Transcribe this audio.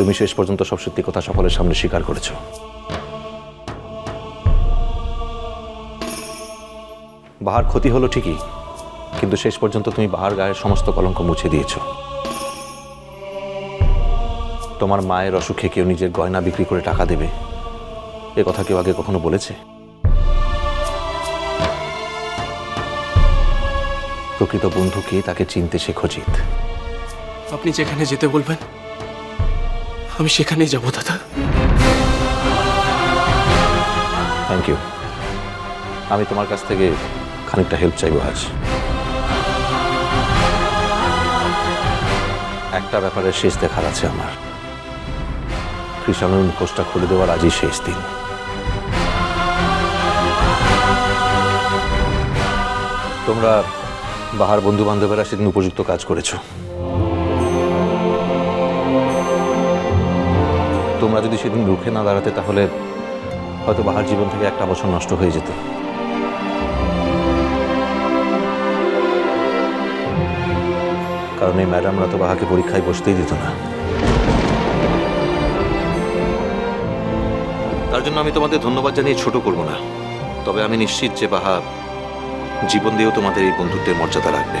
তুমি শেষ পর্যন্ত সব সত্যি কথা সকলের সামনে স্বীকার করেছ। বাহার ক্ষতি হলো ঠিকই, কিন্তু শেষ পর্যন্ত তুমি বাহার গায়ের সমস্ত কলঙ্ক মুছে দিয়েছ। তোমার মায়ের অসুখে কেউ নিজের গয়না বিক্রি করে টাকা দেবে? এ কথা কেউ আগে কখনো বলেছে? প্রকৃত বন্ধুকে তাকে চিনতে শেখো জিত আপনি যেখানে যেতে বলবেন আমি সেখানেই যাব, দাদা। থ্যাংক ইউ আমি তোমার কাছ থেকে খানিকটা হেল্প চাইব আজ। একটা ব্যাপারে শেষ দেখার আছে আমার। কৃষাণুর মুখোশটা খুলে দেওয়ার আজই শেষ দিন। তোমরা বাহার বন্ধু বান্ধবেরা সেদিন উপযুক্ত কাজ করেছ। তোমরা যদি সেদিন রুখে না দাঁড়াতে, তাহলে হয়তো বাহার জীবন থেকে একটা বছর নষ্ট হয়ে যেত। কারণ এই ম্যাডামরা তো বাহাকে পরীক্ষায় বসতেই দিত না। তার জন্য আমি তোমাদের ধন্যবাদ জানিয়ে ছোট করব না। তবে আমি নিশ্চিত যে বাহা জীবন দিয়েও তোমাদের এই বন্ধুত্বের মর্যাদা রাখবে।